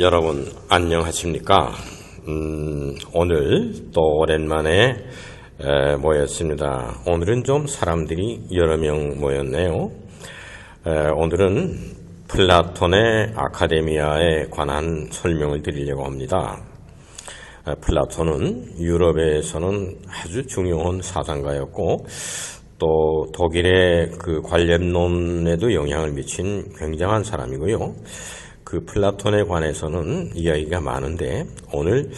여러분 안녕하십니까? 음, 오늘 또 오랜만에 에, 모였습니다. 오늘은 좀 사람들이 여러 명 모였네요. 에, 오늘은 플라톤의 아카데미아에 관한 설명을 드리려고 합니다. 에, 플라톤은 유럽에서는 아주 중요한 사상가였고 또 독일의 그 관련론에도 영향을 미친 굉장한 사람이고요. 그 플라톤에 관해서는 이야기가 많은데 오늘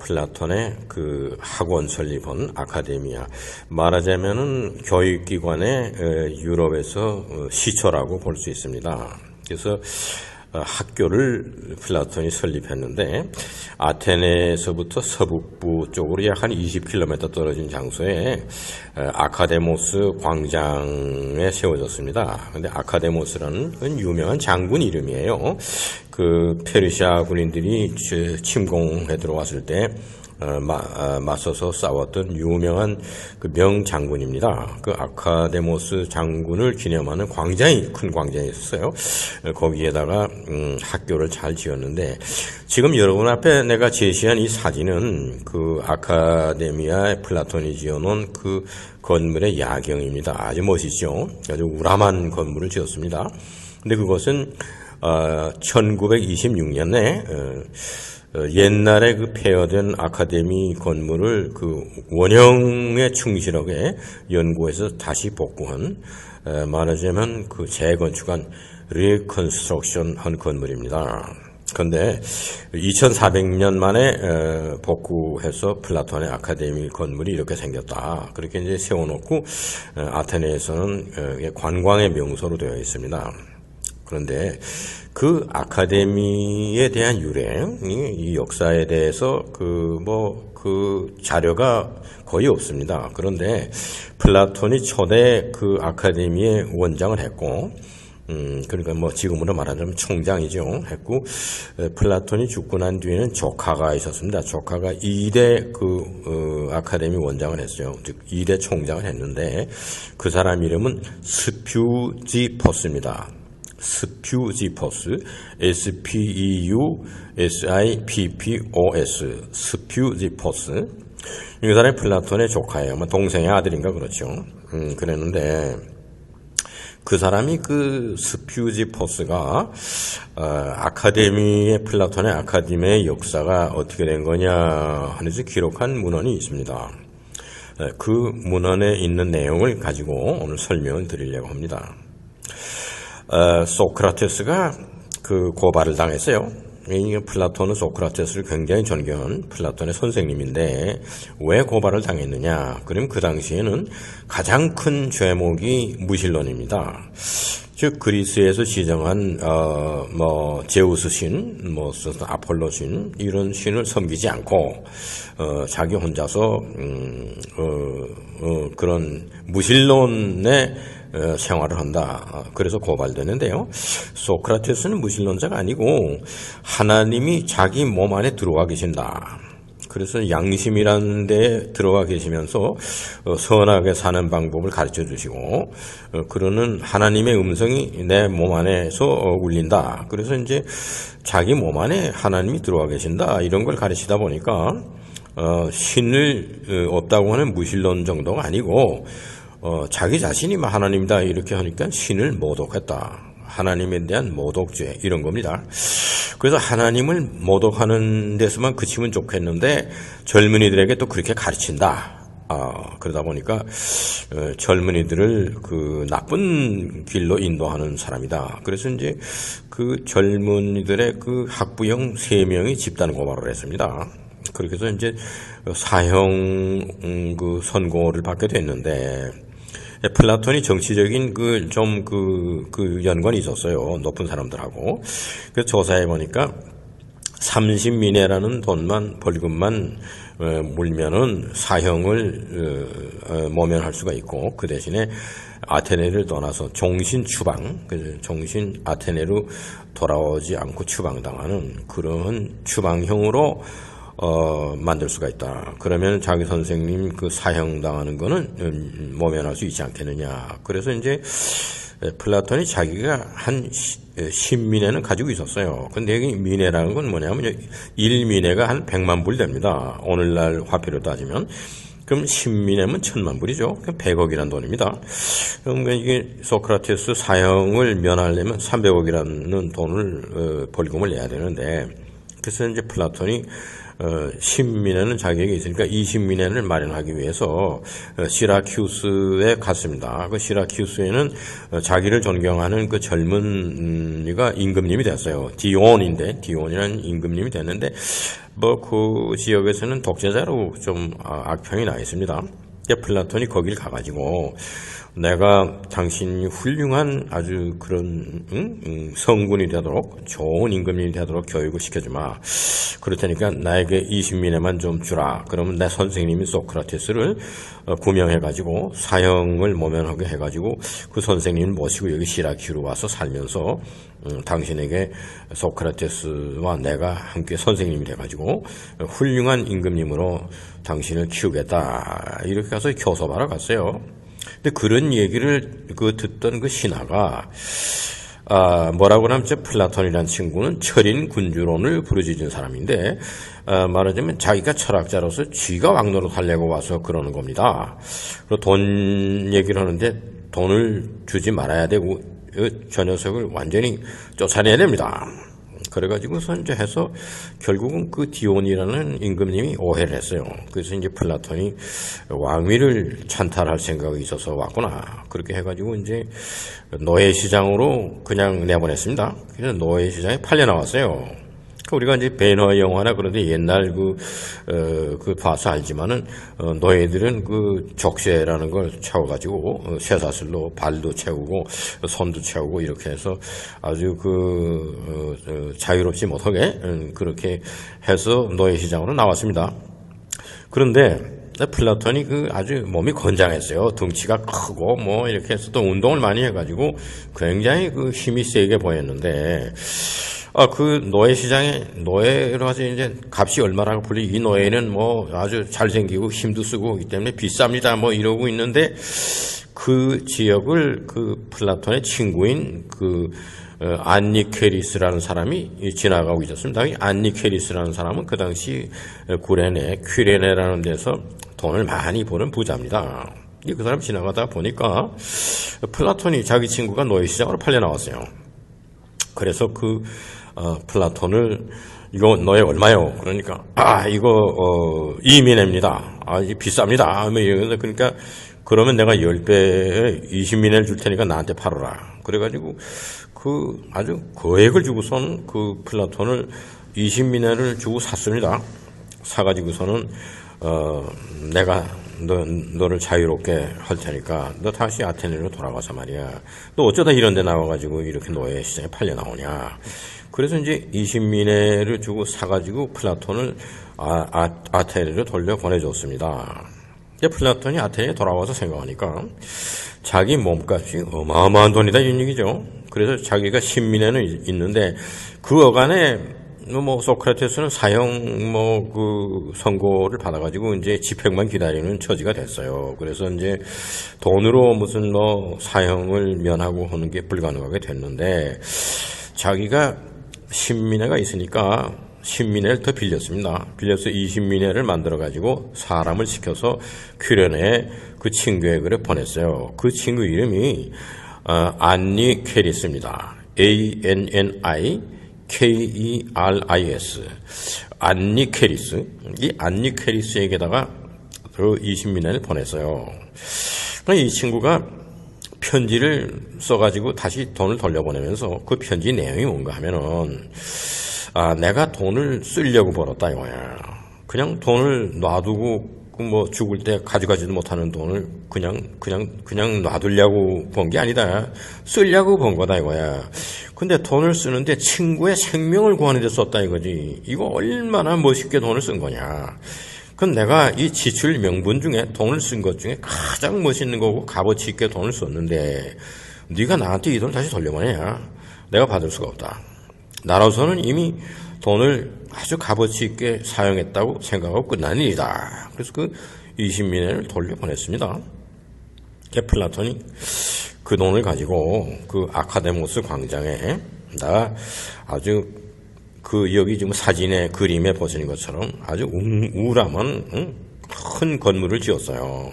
플라톤의 그 학원 설립한 아카데미아 말하자면은 교육기관의 유럽에서 어, 시초라고 볼 수 있습니다. 그래서 어, 학교를 플라톤이 설립했는데 아테네에서부터 서북부 쪽으로 약 한 20km 떨어진 장소에 어, 아카데모스 광장에 세워졌습니다. 근데 아카데모스라는 유명한 장군 이름이에요. 그 페르시아 군인들이 침공해 들어왔을 때 어, 맞서서 싸웠던 유명한 그 명장군입니다. 그 아카데모스 장군을 기념하는 광장이 큰 광장이 있었어요. 어, 거기에다가 음, 학교를 잘 지었는데 지금 여러분 앞에 내가 제시한 이 사진은 그 아카데미아 플라톤이 지어놓은 그 건물의 야경입니다. 아주 멋있죠. 아주 우람한 건물을 지었습니다. 근데 그것은 어, 1926년에 어, 어, 옛날에 그 폐허된 아카데미 건물을 그 원형에 충실하게 연구해서 다시 복구한 말하자면 그 재건축한 리컨스트럭션 한 건물입니다. 그런데 2400년 만에 복구해서 플라톤의 아카데미 건물이 이렇게 생겼다. 그렇게 이제 세워놓고 아테네에서는 관광의 명소로 되어 있습니다. 그런데 그 아카데미에 대한 유래, 이 역사에 대해서 그 뭐, 그 자료가 거의 없습니다. 그런데 플라톤이 초대 그 아카데미의 원장을 했고, 음, 그러니까 뭐 지금으로 말하자면 총장이죠. 했고, 플라톤이 죽고 난 뒤에는 조카가 있었습니다. 조카가 2대 그, 어, 아카데미 원장을 했어요. 즉, 2대 총장을 했는데, 그 사람 이름은 스퓨지퍼스입니다. 스퓨지퍼스, S-P-E-U-S-I-P-P-O-S, 스퓨지퍼스. 이 사람이 플라톤의 조카예요. 아마 동생의 아들인가 그렇죠. 음, 그랬는데, 그 사람이 그 스퓨지퍼스가 어, 아카데미의 플라톤의 아카데미의 역사가 어떻게 된 거냐 하면서 기록한 문헌이 있습니다. 그 문헌에 있는 내용을 가지고 오늘 설명을 드리려고 합니다. 어, 소크라테스가 그 고발을 당했어요. 플라톤은 소크라테스를 굉장히 존경한 플라톤의 선생님인데 왜 고발을 당했느냐? 그럼 그 당시에는 가장 큰 죄목이 무신론입니다. 즉 그리스에서 지정한 어, 뭐 제우스 신, 뭐 아폴로 신 이런 신을 섬기지 않고 어, 자기 혼자서 음, 어, 어 그런 무신론의 어, 생활을 한다. 그래서 고발되는데요. 소크라테스는 무신론자가 아니고 하나님이 자기 몸 안에 들어와 계신다. 그래서 양심이라는 데 들어가 계시면서 어, 선하게 사는 방법을 가르쳐 주시고 어, 그러는 하나님의 음성이 내 몸 안에서 울린다. 그래서 이제 자기 몸 안에 하나님이 들어와 계신다. 이런 걸 가르치다 보니까 신을 없다고 하는 무신론 정도가 아니고 어, 자기 자신이 하나님이다 이렇게 하니까 신을 모독했다. 하나님에 대한 모독죄 이런 겁니다. 그래서 하나님을 모독하는 데서만 그치면 좋겠는데 젊은이들에게 또 그렇게 가르친다. 아, 그러다 보니까 어, 젊은이들을 그 나쁜 길로 인도하는 사람이다. 그래서 이제 그 젊은이들의 그 학부형 세 명이 집단 고발을 했습니다. 그렇게 해서 이제 사형 음, 그 선고를 받게 됐는데 예, 플라톤이 정치적인 그좀 그, 그 연관이 있었어요. 높은 사람들하고. 그래서 조사해 보니까 30미네라는 돈만, 벌금만 어, 물면은 사형을 어, 어, 모면할 수가 있고 그 대신에 아테네를 떠나서 종신 추방, 그 종신 아테네로 돌아오지 않고 추방당하는 그런 추방형으로 어, 만들 수가 있다. 그러면 자기 선생님 그 사형 당하는 거는 음, 모면할 수 있지 않겠느냐. 그래서 이제 플라톤이 자기가 한 10미네는 가지고 있었어요. 근데 여기 미네라는 건 뭐냐면 1미네가 한 100만 불 됩니다. 오늘날 화폐로 따지면. 그럼 10미네면 천만 불이죠. 그럼 100억이라는 돈입니다. 그럼 이게 소크라테스 사형을 면하려면 300억이라는 돈을 어, 벌금을 내야 되는데 그래서 이제 플라톤이 어, 10미네는 자기에게 있으니까 20미네를 마련하기 위해서 어, 시라큐스에 갔습니다. 그 시라큐스에는 어, 자기를 존경하는 그 젊은 이가 임금님이 됐어요. 디온인데 디온이라는 임금님이 됐는데 뭐 그 지역에서는 독재자로 좀 아, 악평이 나 있습니다. 플라톤이 거길 가가지고 내가 당신이 훌륭한 아주 그런 응? 응, 성군이 되도록 좋은 임금님이 되도록 교육을 시켜주마. 그렇다니까 나에게 20미네만 좀 주라. 그러면 내 선생님이 소크라테스를 어, 구명해가지고 사형을 모면하게 해가지고 그 선생님을 모시고 여기 시라키로 와서 살면서 음, 당신에게 소크라테스와 내가 함께 선생님이 돼가지고 훌륭한 임금님으로 당신을 키우겠다. 이렇게 가서 교섭하러 갔어요. 근데 그런 얘기를 그 듣던 그 신하가 아, 뭐라고 하면 저 플라톤이라는 친구는 철인 군주론을 부르짖은 사람인데 아, 말하자면 자기가 철학자로서 쥐가 왕노릇 하려고 와서 그러는 겁니다. 그리고 돈 얘기를 하는데 돈을 주지 말아야 되고 저 녀석을 완전히 쫓아내야 됩니다. 그래가지고 선제해서 결국은 그 디온이라는 임금님이 오해를 했어요. 그래서 이제 플라톤이 왕위를 찬탈할 생각이 있어서 왔구나. 그렇게 해가지고 이제 노예 시장으로 그냥 내보냈습니다. 그래서 노예 시장에 팔려 나왔어요. 우리가 이제 배너 영화나 그런데 옛날 그, 어, 그 봐서 알지만은, 어, 노예들은 그 적세라는 걸 채워가지고, 어, 쇠사슬로 발도 채우고, 손도 채우고, 이렇게 해서 아주 그, 어, 어, 자유롭지 못하게, 음, 그렇게 해서 노예 시장으로 나왔습니다. 그런데, 플라톤이 그 아주 몸이 건장했어요. 등치가 크고 뭐 이렇게 해서 또 운동을 많이 해가지고 굉장히 그 힘이 세게 보였는데 아, 그 노예 시장에 노예로 해서 이제 값이 얼마라고 불리 이 노예는 뭐 아주 잘생기고 힘도 쓰고 이 때문에 비쌉니다. 뭐 이러고 있는데 그 지역을 그 플라톤의 친구인 그 어, 안니 캐리스라는 사람이 지나가고 있었습니다. 이 안니 캐리스라는 사람은 그 당시 구레네, 퀴레네라는 데서 돈을 많이 버는 부자입니다. 그 사람 지나가다 보니까 플라톤이 자기 친구가 노예 시장으로 팔려 나왔어요. 그래서 그 어, 플라톤을 이거 너의 얼마요? 그러니까 아 이거 어, 이민입니다. 아 이게 비쌉니다. 뭐 이러는데 그러니까 그러면 내가 10배에 20미네를 줄 테니까 나한테 팔아라. 그래가지고 그 아주 거액을 주고선 그 플라톤을 20미네를 주고 샀습니다. 사가지고서는 어, 내가 너, 너를 자유롭게 할 테니까 너 다시 아테네로 돌아가서 말이야. 너 어쩌다 이런 데 나와가지고 이렇게 노예 시장에 팔려 나오냐. 그래서 이제 20미네를 주고 사가지고 플라톤을 아, 아, 아테네로 돌려 보내줬습니다. 플라톤이 아테네에 돌아와서 생각하니까 자기 몸값이 어마어마한 돈이다 이런 얘기죠. 그래서 자기가 10미네는 있는데 그 어간에 뭐 소크라테스는 사형 뭐 그 선고를 받아가지고 이제 집행만 기다리는 처지가 됐어요. 그래서 이제 돈으로 무슨 뭐 사형을 면하고 하는 게 불가능하게 됐는데 자기가 10미네가 있으니까 10미네를 더 빌렸습니다. 빌려서 20미네를 만들어가지고 사람을 시켜서 큐련에 그 친구의 글을 보냈어요. 그 친구 이름이 어, 안니 캐리스입니다. A-N-N-I K-E-R-I-S. 안니 캐리스. 이 안니 캐리스에게다가 그 20미네를 보냈어요. 이 친구가 편지를 써가지고 다시 돈을 돌려보내면서 그 편지 내용이 뭔가 하면은 아 내가 돈을 쓰려고 벌었다 이거야. 그냥 돈을 놔두고 그 뭐 죽을 때 가져가지도 못하는 돈을 그냥 그냥 그냥 놔두려고 번 게 아니다. 쓰려고 번 거다 이거야. 근데 돈을 쓰는데 친구의 생명을 구하는 데 썼다 이거지. 이거 얼마나 멋있게 돈을 쓴 거냐. 그건 내가 이 지출 명분 중에 돈을 쓴 것 중에 가장 멋있는 거고 값어치 있게 돈을 썼는데 네가 나한테 이 돈을 다시 돌려보내냐? 내가 받을 수가 없다. 나로서는 이미 돈을 아주 값어치 있게 사용했다고 생각하고 끝난 일이다. 그래서 그 20미네를 돌려보냈습니다. 플라톤이 그 돈을 가지고 그 아카데모스 광장에 나 아주 그 여기 지금 사진에 그림에 보시는 것처럼 아주 우울함한 응? 큰 건물을 지었어요.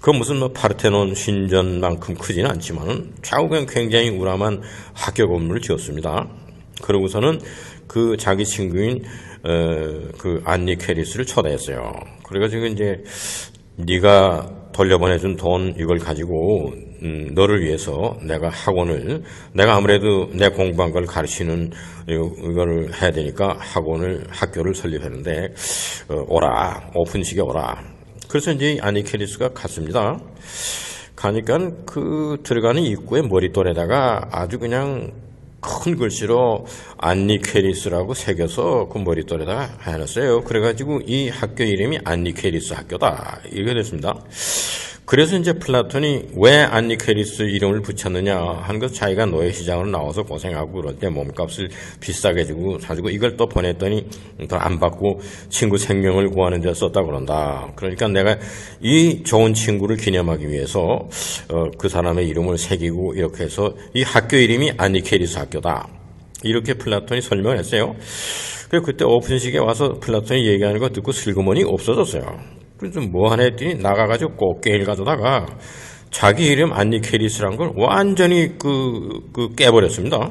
그 무슨 뭐 파르테논 신전만큼 크지는 않지만은 좌우경 굉장히 우람한 학교 건물을 지었습니다. 그러고서는 그 자기 친구인 어, 그 안니 캐리스를 초대했어요. 그래가지고 이제 네가 돌려보내준 돈 이걸 가지고 음, 너를 위해서 내가 학원을 내가 아무래도 내 공부한 걸 가르치는 이거를 해야 되니까 학원을 학교를 설립했는데 어, 오라 오픈식에 오라 그래서 이제 아니케리스가 갔습니다. 가니까 그 들어가는 입구에 머리돌에다가 아주 그냥 큰 글씨로 안니케리스라고 새겨서 그 머리돌에다가 해놨어요. 그래가지고 이 학교 이름이 안니케리스 학교다. 이렇게 됐습니다. 그래서 이제 플라톤이 왜 안니케리스 이름을 붙였느냐 하는 것 자기가 노예시장으로 나와서 고생하고 그럴 때 몸값을 비싸게 주고 사주고 이걸 또 보냈더니 더안 받고 친구 생명을 구하는 데 썼다 그런다. 그러니까 내가 이 좋은 친구를 기념하기 위해서 어, 그 사람의 이름을 새기고 이렇게 해서 이 학교 이름이 안니케리스 학교다. 이렇게 플라톤이 설명을 했어요. 그때 오픈식에 와서 플라톤이 얘기하는 거 듣고 슬그머니 없어졌어요. 그래서 뭐 하나 했더니 나가가지고 꽃게일 가져다가 자기 이름 안니케리스란 걸 완전히 그, 그 깨버렸습니다.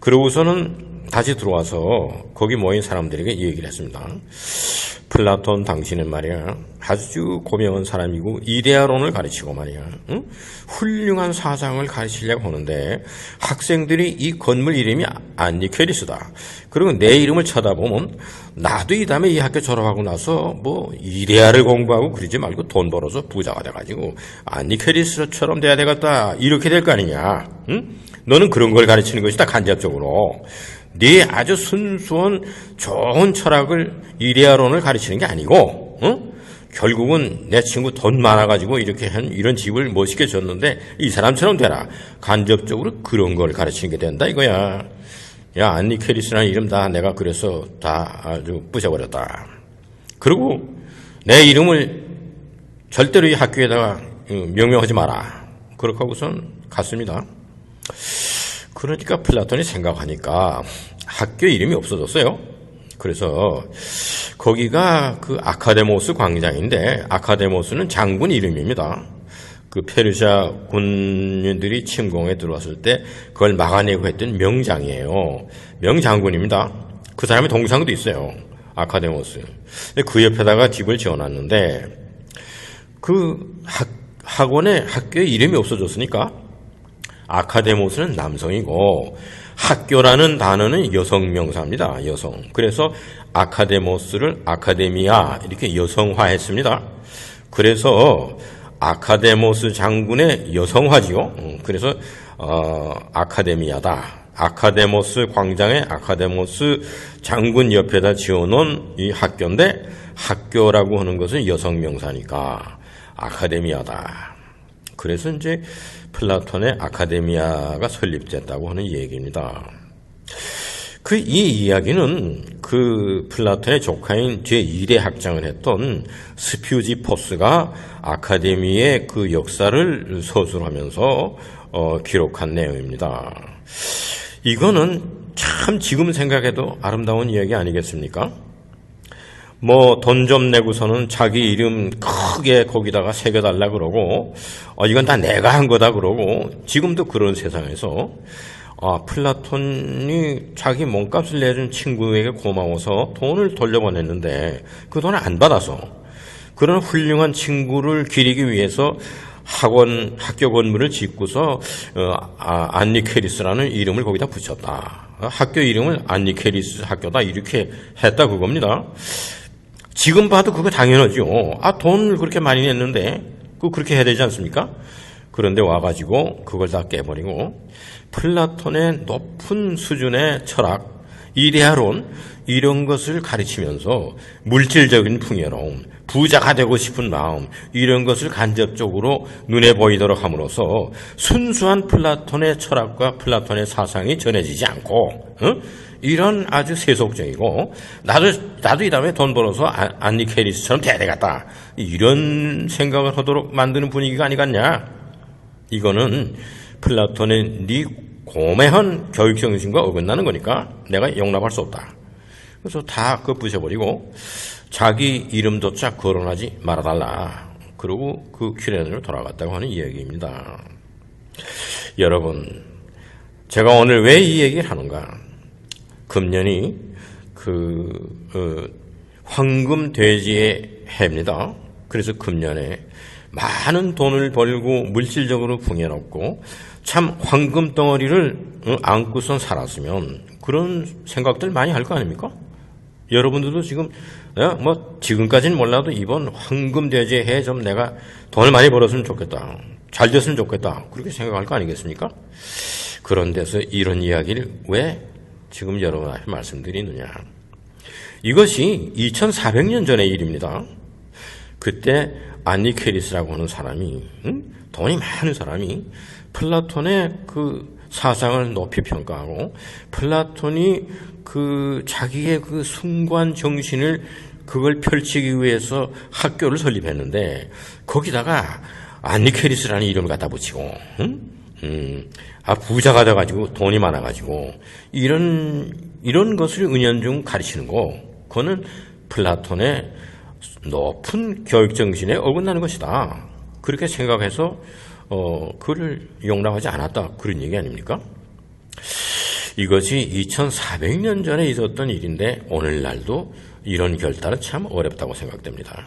그러고서는 다시 들어와서 거기 모인 사람들에게 얘기를 했습니다. 플라톤 당신은 말이야 아주 고명한 사람이고 이데아론을 가르치고 말이야 응? 훌륭한 사상을 가르치려고 하는데 학생들이 이 건물 이름이 안니케리스다. 그리고 내 이름을 쳐다보면 나도 이 다음에 이 학교 졸업하고 나서 뭐 이데아를 공부하고 그러지 말고 돈 벌어서 부자가 돼가지고 안니케리스처럼 돼야 되겠다 이렇게 될 거 아니냐. 응? 너는 그런 걸 가르치는 것이다 간접적으로. 네 아주 순수한 좋은 철학을 이데아론을 가르치는 게 아니고 어? 결국은 내 친구 돈 많아가지고 이렇게 한 이런 집을 멋있게 줬는데 이 사람처럼 되라. 간접적으로 그런 걸 가르치는 게 된다 이거야. 야 안니 캐리스라는 이름 다 내가 그래서 다 아주 부셔버렸다. 그리고 내 이름을 절대로 이 학교에다가 명명하지 마라. 그렇게 하고선 갔습니다 그러니까 플라톤이 생각하니까 학교 이름이 없어졌어요. 그래서 거기가 그 아카데모스 광장인데 아카데모스는 장군 이름입니다. 그 페르시아 군인들이 침공에 들어왔을 때 그걸 막아내고 했던 명장이에요. 명장군입니다. 그 사람의 동상도 있어요. 아카데모스. 그 옆에다가 집을 지어놨는데 그 학, 학원에 학교에 이름이 없어졌으니까 아카데모스는 남성이고 학교라는 단어는 여성 명사입니다. 여성. 그래서 아카데모스를 아카데미아 이렇게 여성화했습니다. 그래서 아카데모스 장군의 여성화지요. 음, 그래서 어, 아카데미아다. 아카데모스 광장에 아카데모스 장군 옆에다 지어놓은 이 학교인데 학교라고 하는 것은 여성 명사니까 아카데미아다. 그래서 이제 플라톤의 아카데미아가 설립됐다고 하는 얘기입니다. 그 이 이야기는 그 플라톤의 조카인 제1의 학장을 했던 스퓨지포스가 아카데미의 그 역사를 서술하면서 어, 기록한 내용입니다. 이거는 참 지금 생각해도 아름다운 이야기 아니겠습니까? 뭐 돈 좀 내고서는 자기 이름 크게 거기다가 새겨달라 그러고 어, 이건 다 내가 한 거다 그러고 지금도 그런 세상에서 아, 플라톤이 자기 몸값을 내준 친구에게 고마워서 돈을 돌려보냈는데 그 돈을 안 받아서 그런 훌륭한 친구를 기리기 위해서 학원 학교 건물을 짓고서 어, 아, 안니케리스라는 이름을 거기다 붙였다. 학교 이름을 안니케리스 학교다 이렇게 했다 그겁니다. 지금 봐도 그거 당연하죠. 아, 돈을 그렇게 많이 냈는데, 그 그렇게 해야 되지 않습니까? 그런데 와가지고 그걸 다 깨버리고, 플라톤의 높은 수준의 철학, 이데아론, 이런 것을 가르치면서 물질적인 풍요로움, 부자가 되고 싶은 마음 이런 것을 간접적으로 눈에 보이도록 함으로써 순수한 플라톤의 철학과 플라톤의 사상이 전해지지 않고 어? 이런 아주 세속적이고 나도 나도 이 다음에 돈 벌어서 아- 안니 캐리스처럼 되겠다 이런 생각을 하도록 만드는 분위기가 아니겠냐 이거는 플라톤의 네 고매한 교육 정신과 어긋나는 거니까 내가 용납할 수 없다. 그래서 다 그거 부셔버리고 자기 이름조차 거론하지 말아달라. 그리고 그 큐레인으로 돌아갔다고 하는 이야기입니다. 여러분, 제가 오늘 왜 이 얘기를 하는가? 금년이 그 어, 황금 돼지의 해입니다. 그래서 금년에 많은 돈을 벌고 물질적으로 풍요롭고 참 황금 덩어리를 어, 안고선 살았으면 그런 생각들 많이 할 거 아닙니까? 여러분들도 지금 어, 뭐 지금까지는 몰라도 이번 황금 돼지의 해좀 내가 돈을 많이 벌었으면 좋겠다. 잘 됐으면 좋겠다. 그렇게 생각할 거 아니겠습니까? 그런 데서 이런 이야기를 왜 지금 여러분 앞에 말씀드리느냐. 이것이 2400년 전의 일입니다. 그때 안니 캐리스라고 하는 사람이 응? 돈이 많은 사람이 플라톤의 그 사상을 높이 평가하고 플라톤이 그 자기의 그 숭고한 정신을 그걸 펼치기 위해서 학교를 설립했는데 거기다가 안니 캐리스라는 이름을 갖다 붙이고 응? 음, 아 부자가 돼가지고 돈이 많아가지고 이런 이런 것을 은연중 가르치는 거 그거는 플라톤의 높은 교육 정신에 어긋나는 것이다. 그렇게 생각해서 어 그를 용납하지 않았다 그런 얘기 아닙니까? 이것이 2400년 전에 있었던 일인데 오늘날도 이런 결단은 참 어렵다고 생각됩니다.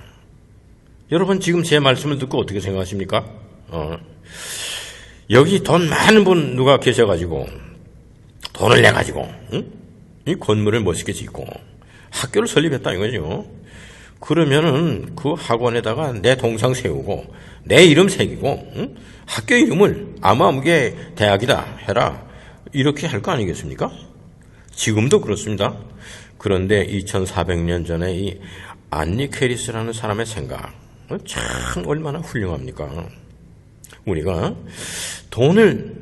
여러분 지금 제 말씀을 듣고 어떻게 생각하십니까? 어, 여기 돈 많은 분 누가 계셔가지고 돈을 내 가지고 이 건물을 멋있게 짓고 학교를 설립했다 이거죠. 그러면은 그 학원에다가 내 동상 세우고 내 이름 새기고 응? 학교 이름을 아무아무게 대학이다 해라 이렇게 할 거 아니겠습니까? 지금도 그렇습니다. 그런데 2400년 전에 이 안니 캐리스라는 사람의 생각 참 얼마나 훌륭합니까? 우리가 돈을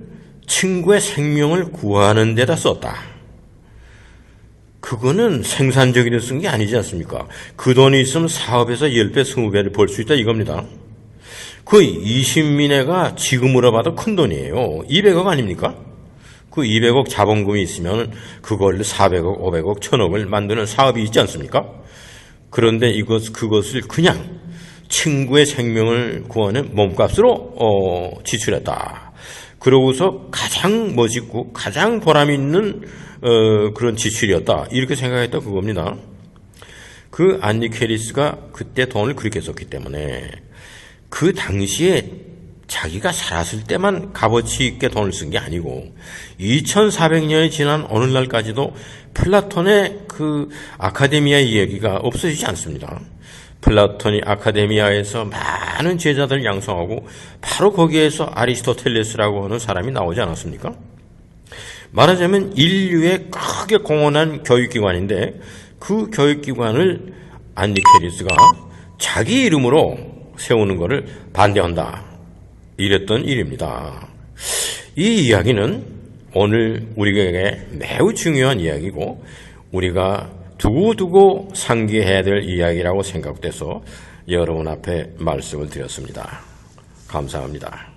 친구의 생명을 구하는 데다 썼다. 그거는 생산적으로 쓴게 아니지 않습니까? 그 돈이 있으면 사업에서 10배, 20배를 벌 수 있다 이겁니다. 그 20민회가 지금으로 봐도 큰 돈이에요. 200억 아닙니까? 그 200억 자본금이 있으면 그걸 400억, 500억, 1000억을 만드는 사업이 있지 않습니까? 그런데 이것, 그것을 그냥 친구의 생명을 구하는 몸값으로, 어, 지출했다. 그러고서 가장 멋있고 가장 보람 있는 어, 그런 지출이었다. 이렇게 생각했다 그겁니다. 그 안니 캐리스가 그때 돈을 그렇게 썼기 때문에 그 당시에 자기가 살았을 때만 값어치 있게 돈을 쓴 게 아니고 2400년이 지난 오늘날까지도 플라톤의 그 아카데미아 이야기가 없어지지 않습니다. 플라톤이 아카데미아에서 많은 제자들을 양성하고 바로 거기에서 아리스토텔레스라고 하는 사람이 나오지 않았습니까? 말하자면 인류에 크게 공헌한 교육기관인데 그 교육기관을 안디 캐리스가 자기 이름으로 세우는 것을 반대한다. 이랬던 일입니다. 이 이야기는 오늘 우리에게 매우 중요한 이야기고 우리가 두고두고 상기해야 될 이야기라고 생각돼서 여러분 앞에 말씀을 드렸습니다. 감사합니다.